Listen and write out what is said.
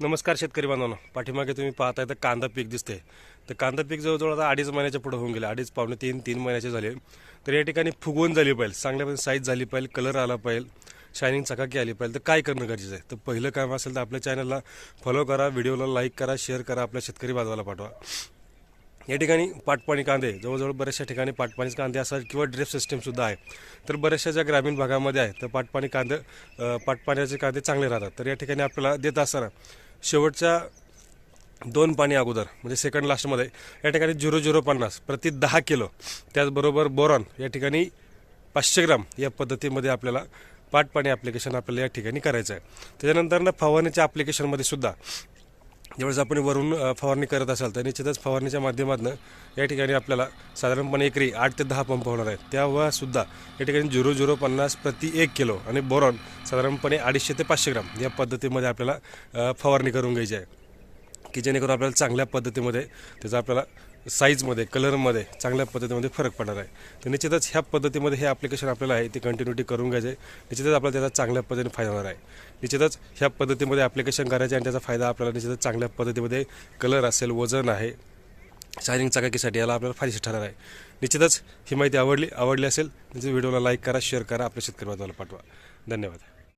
नमस्कार शेतकरी बांधवांनो. पाठीमागे तुम्ही पाहताय तर कांदा पीक दिसते तर कांदा पीक जवळजवळ आता अडीच महिन्याच्या पुढे होऊन गेले. अडीच पावणे तीन तीन महिन्याचे झाले. तर या ठिकाणी फुगवून झाली पाहिजे. चांगल्या साईज झाली पाहिजे. कलर आला पाहिजे. शायनिंग चकाकी आली पाहिजे. तर काय करणं गरजेचं आहे? तर पहिलं काम असेल तर आपल्या चॅनलला फॉलो करा व्हिडिओला लाईक करा शेअर करा आपल्या शेतकरी बांधवाला पाठवा. या ठिकाणी पाटपाणी कांदे. जवळजवळ बऱ्याचशा ठिकाणी पाटपाणीचे कांदे असतात किंवा ड्रेप सिस्टीमसुद्धा आहे. तर बऱ्याचशा ज्या ग्रामीण भागामध्ये आहे तर पाटपाणी कांदे पाटपाण्याचे कांदे चांगले राहतात. तर या ठिकाणी आपल्याला देत असताना शेवटच्या दोन पाणी अगोदर म्हणजे सेकंड लास्टमध्ये या ठिकाणी झिरो झिरो पन्नास प्रति दहा किलो त्याचबरोबर बोरॉन या ठिकाणी पाचशे ग्राम या पद्धतीमध्ये आपल्याला पाटपाणी ॲप्लिकेशन आपल्याला या ठिकाणी करायचं आहे त्याच्यानंतर ना फवारणीच्या ॲप्लिकेशनमध्ये सुद्धा ज्यावेळेस आपण वरून फवारणी करत असाल तर निश्चितच फवारणीच्या माध्यमातून या ठिकाणी आपल्याला साधारणपणे एकरी आठ ते दहा पंप होणार आहेत. तेव्हा सुद्धा या ठिकाणी झिरो झिरो पन्नास प्रति एक किलो आणि बोरॉन साधारणपणे अडीचशे ते पाचशे ग्राम या पद्धतीमध्ये आपल्याला फवारणी करून घ्यायची आहे. की जेणेकरून आपल्याला चांगल्या पद्धतीमध्ये त्याचा आपल्याला साईजमध्ये कलरमध्ये चांगल्या पद्धतीमध्ये फरक पडणार आहे. तर निश्चितच ह्या पद्धतीमध्ये हे ॲप्लिकेशन आपल्याला आहे ते कंटिन्युटी करून घ्यायचे. निश्चितच आपल्याला त्याचा चांगल्या पद्धतीने फायदा होणार आहे. निश्चितच ह्या पद्धतीमध्ये ॲप्लिकेशन करायचे आणि त्याचा फायदा आपल्याला निश्चितच चांगल्या पद्धतीमध्ये कलर असेल वजन आहे शायनिंग चकाकीसाठी याला आपल्याला फायदेशीर ठरणार आहे. निश्चितच ही माहिती आवडली आवडली असेल म्हणजे व्हिडिओला लाईक करा शेअर करा. आपल्या शेतकरी बांधवाला पाठवा. धन्यवाद.